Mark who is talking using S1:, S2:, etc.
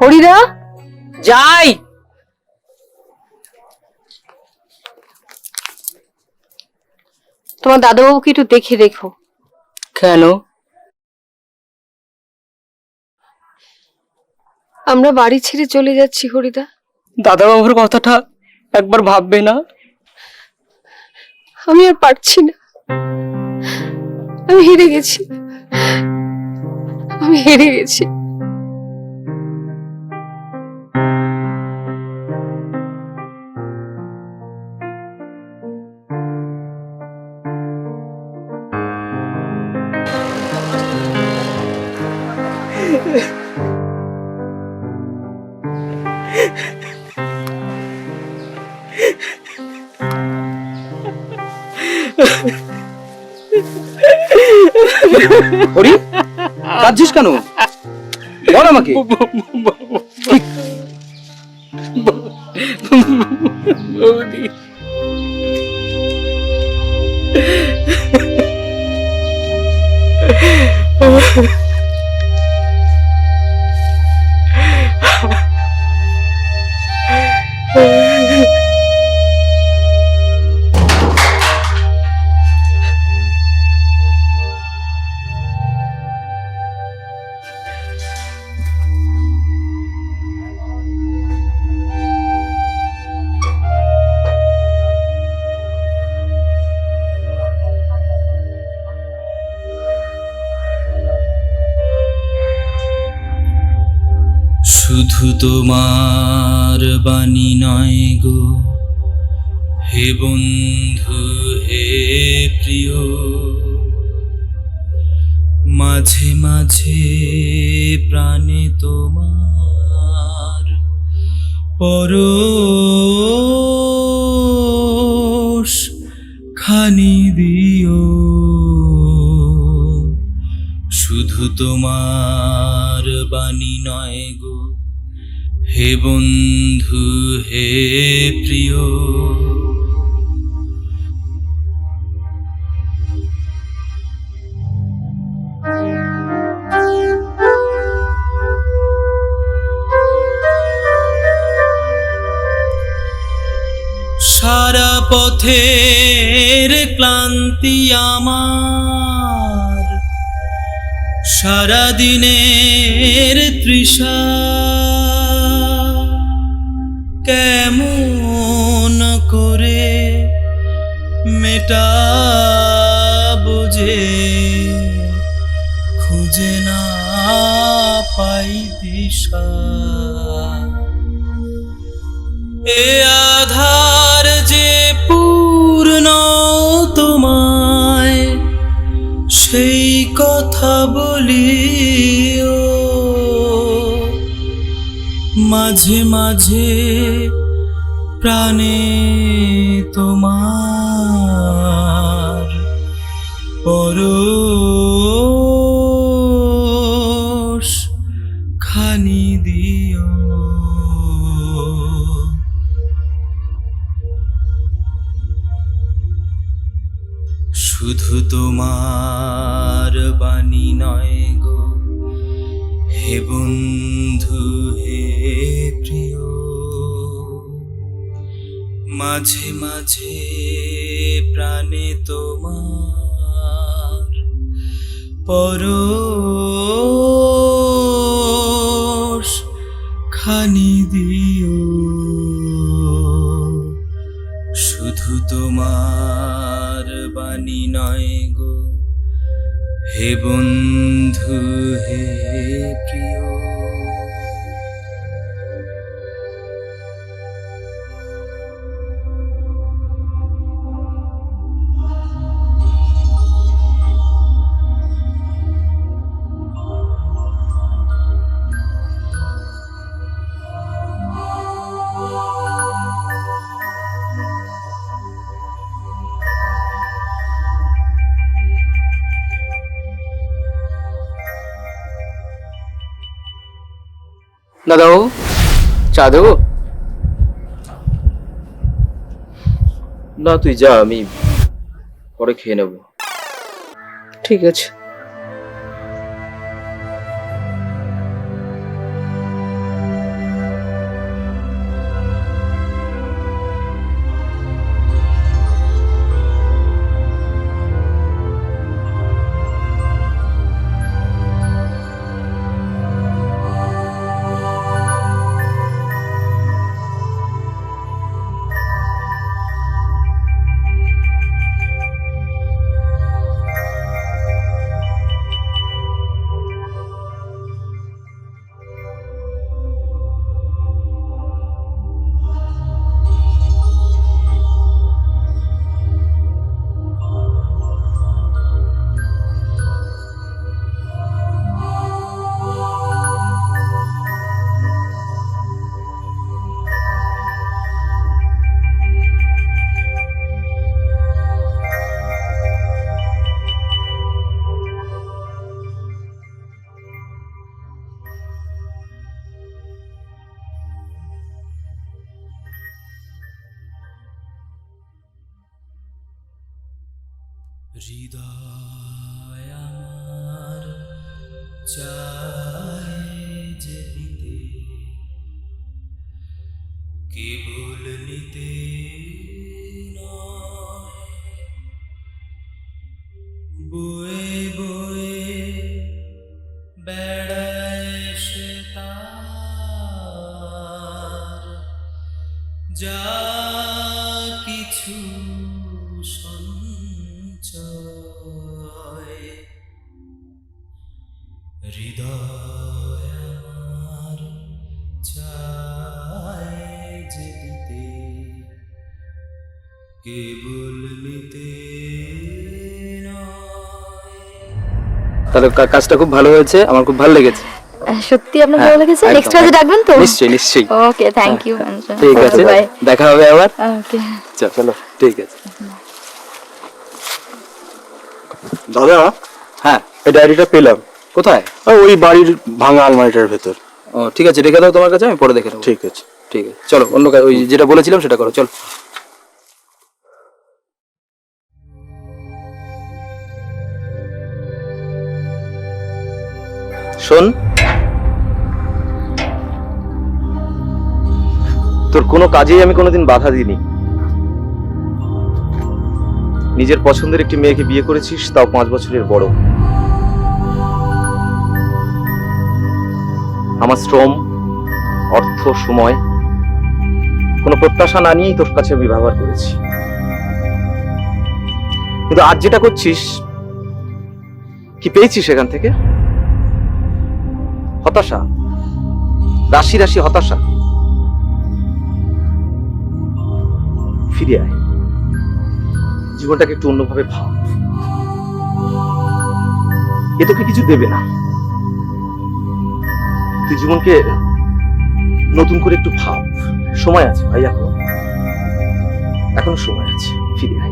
S1: হরিদা
S2: যাই।
S1: তোমার দাদাবাবুকে একটু দেখে রেখো।
S2: কেন?
S1: আমরা বাড়ি ছেড়ে চলে যাচ্ছি হরিদা।
S2: দাদা বাবুর কথাটা একবার ভাববে না?
S1: আমি আর পারছি না। আমি হেরে গেছি। আমি হেরে গেছি।
S3: হরি কাঁদছিস কেন? বল আমাকে।
S2: বৌদি।
S4: শুধু তোমার বাণী নয় গো। হে বন্ধু, হে প্রিয়। মাঝে মাঝে প্রাণে তোমার পরশ খানি দিও। শুধু তোমার বাণী নয় গো। হে বন্ধু হে প্রিয়। সারা পথের ক্লান্তি আমার সারা দিনের তৃষা। কেমন করে মেটা বুঝে খুঁজে না পাই দিশা। এ আধার মাঝে মাঝে প্রাণে তোমার পরশ খানি দিও। শুধু তোমার বাণী নয় হে বন্ধু, হে প্রিয়, মাঝে মাঝে প্রাণে তোমার পরশ খানি দিও। শুধু তোমার বাণী নয় গো হে বন্ধু হে প্রিয়
S2: দাদাবাবু চা দেবো?
S3: না তুই যা আমি পরে খেয়ে নেব।
S1: ঠিক আছে।
S4: হৃদয় আমার চায় যে দিতে। কেবল নিতে বয়ে বয়ে বেড়ায় সে তার। যা
S3: তাহলে কাজটা খুব ভালো হয়েছে আমার খুব ভালো লেগেছে।
S1: সত্যি আপনার
S3: হ্যাঁ,
S1: ভালো লেগেছে নেক্সট কাজে ডাকবেন তো?
S3: নিশ্চয়ই নিশ্চয়ই।
S1: ওকে থ্যাংক ইউ
S3: ঠিক আছে দেখা হবে আবার।
S1: ওকে
S3: চলো ঠিক আছে।
S5: দাদা?
S3: হ্যাঁ।
S5: এই ডায়েরিটা পেলাম।
S3: কোথায়?
S5: ওই বাড়ির ভাঙা আলমারিটার ভেতর।
S3: ও ঠিক আছে রেখে দাও তোমার কাছে আমি পরে দেখে নেব।
S5: ঠিক আছে।
S3: ঠিক আছে চলো অন্য কাজ ওই যেটা বলেছিলাম সেটা করো চলো। শোন। তোর কোনো কাজেই আমি কোনোদিন বাধা দিইনি। নিজের পছন্দের একটি মেয়েকে বিয়ে করেছিস, তাও পাঁচ বছরের বড়। আমার শ্রম, অর্থ, সময়, কোনো প্রত্যাশা না নিয়েই তোর কাছে আমি ব্যবহার করেছি। কিন্তু আজ যেটা করছিস, কি পেয়েছিস সেখান থেকে? হতাশা? রাশি রাশি হতাশা। ফিরে আয়। জীবনটাকে একটু অন্যভাবে ভাব। এ তোকে কিছু দেবে না। তুই জীবনকে নতুন করে একটু ভাব। সময় আছে ভাই এখন এখনও সময় আছে। ফিরে আয়।